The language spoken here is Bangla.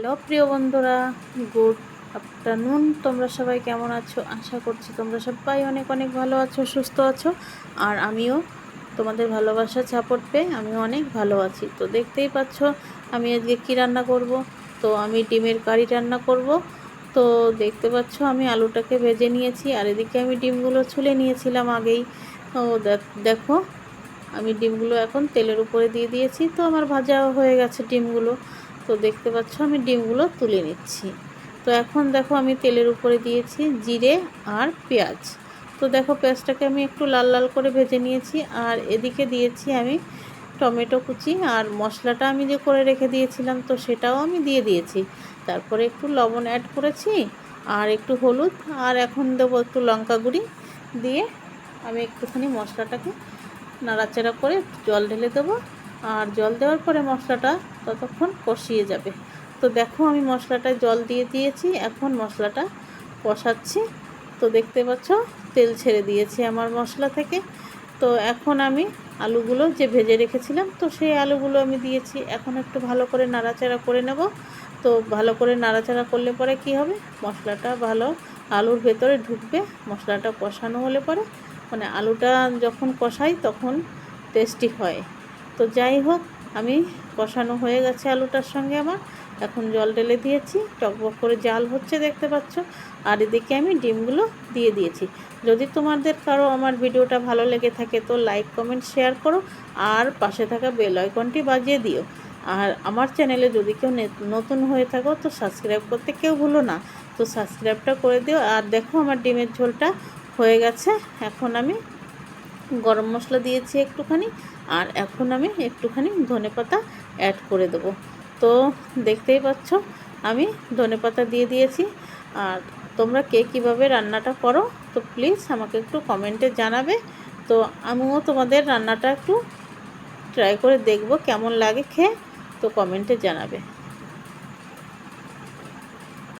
হ্যালো প্রিয় বন্ধুরা, গুড আফটারনুন। তোমরা সবাই কেমন আছো? আশা করছি তোমরা সবাই অনেক অনেক ভালো আছো, সুস্থ আছো। আর আমিও তোমাদের ভালোবাসা সাপোর্ট পেয়ে আমি অনেক ভালো আছি। তো দেখতেই পাচ্ছ, আমি আজকে কী রান্না করব? তো আমি ডিমের কারি রান্না করব। তো দেখতে পাচ্ছ, আমি আলুটাকে ভেজে নিয়েছি, আর এদিকে আমি ডিমগুলো ছুলে নিয়েছিলাম আগেই। তো দেখ- দেখো, আমি ডিমগুলো এখন তেলের উপরে দিয়ে দিয়েছি, তো আমার ভাজা হয়ে গেছে ডিমগুলো। তো দেখতে পাচ্ছ, আমি ডিমগুলো তুলে নিচ্ছি। তো এখন দেখো আমি তেলের উপরে দিয়েছি জিরে আর পেঁয়াজ। তো দেখো পেঁয়াজটাকে আমি একটু লাল লাল করে ভেজে নিয়েছি, আর এদিকে দিয়েছি আমি টমেটো কুচি, আর মশলাটা আমি যে করে রেখে দিয়েছিলাম তো সেটাও আমি দিয়ে দিয়েছি। তারপরে একটু লবণ অ্যাড করেছি, আর একটু হলুদ, আর এখন দেবো একটু লঙ্কা গুঁড়ি দিয়ে আমি একটুখানি মশলাটাকে নাড়াচাড়া করে জল ঢেলে দেবো। আর জল দেওয়ার পরে মশলাটা ততক্ষণ কষিয়ে যাবে। তো দেখো আমি মশলাটায় জল দিয়ে দিয়েছি, এখন মশলাটা কষাচ্ছি। তো দেখতে পাচ্ছ, তেল ছেড়ে দিয়েছি আমার মশলা থেকে। তো এখন আমি আলুগুলো যে ভেজে রেখেছিলাম, তো সেই আলুগুলো আমি দিয়েছি। এখন একটু ভালো করে নাড়াচাড়া করে নেব। তো ভালো করে নাড়াচাড়া করলে পরে কি হবে? মশলাটা ভালো আলুর ভেতরে ঢুকবে, মশলাটা কষানো হলে পরে। মানে আলুটা যখন কষাই তখন টেস্টি হয়। তো যাই হোক আমি কষানো হয়ে গেছে আলুটার সঙ্গে আমার। এখন জল ঢেলে দিয়েছি, টকবক করে জাল হচ্ছে দেখতে পাচ্ছ। আর এদিকে আমি ডিমগুলো দিয়ে দিয়েছি। যদি তোমাদের কারও আমার ভিডিওটা ভালো লেগে থাকে তো লাইক, কমেন্ট, শেয়ার করো আর পাশে থাকা বেল আইকনটি বাজিয়ে দিও। আর আমার চ্যানেলে যদি কেউ নতুন হয়ে থাকো তো সাবস্ক্রাইব করতে কেউ ভুলো না। তো সাবস্ক্রাইবটা করে দিও। আর দেখো আমার ডিমের ঝোলটা হয়ে গেছে। এখন আমি গরম মশলা দিয়েছি একটুখানি। আর এখন আমি একটুখানি ধনে পাতা অ্যাড করে দেব। তো দেখতেই পাচ্ছ, আমি ধনে পাতা দিয়ে দিয়েছি। আর তোমরা কে কীভাবে রান্নাটা করো, তো প্লিজ আমাকে একটু কমেন্টে জানাবে। তো আমিও তোমাদের রান্নাটা একটু ট্রাই করে দেখব কেমন লাগে খেয়ে, তো কমেন্টে জানাবে।